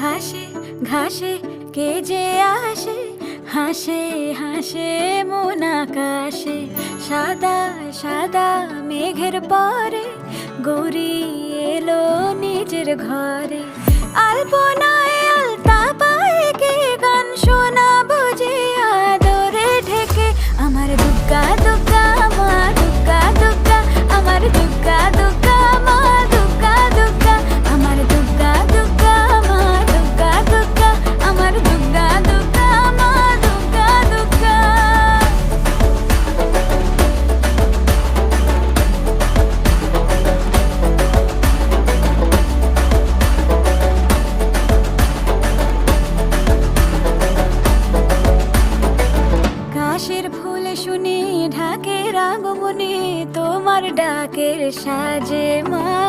ঘাসে ঘাসে কে যে আসে? হাসে হাসে মন আকাশে। সাদা সাদা মেঘের পরে গৌরী এলো নিজের ঘরে। আলপনা আকাশের ফুল শুনি ঢাকের আগমনে তোমার ডাকের সাজে মা।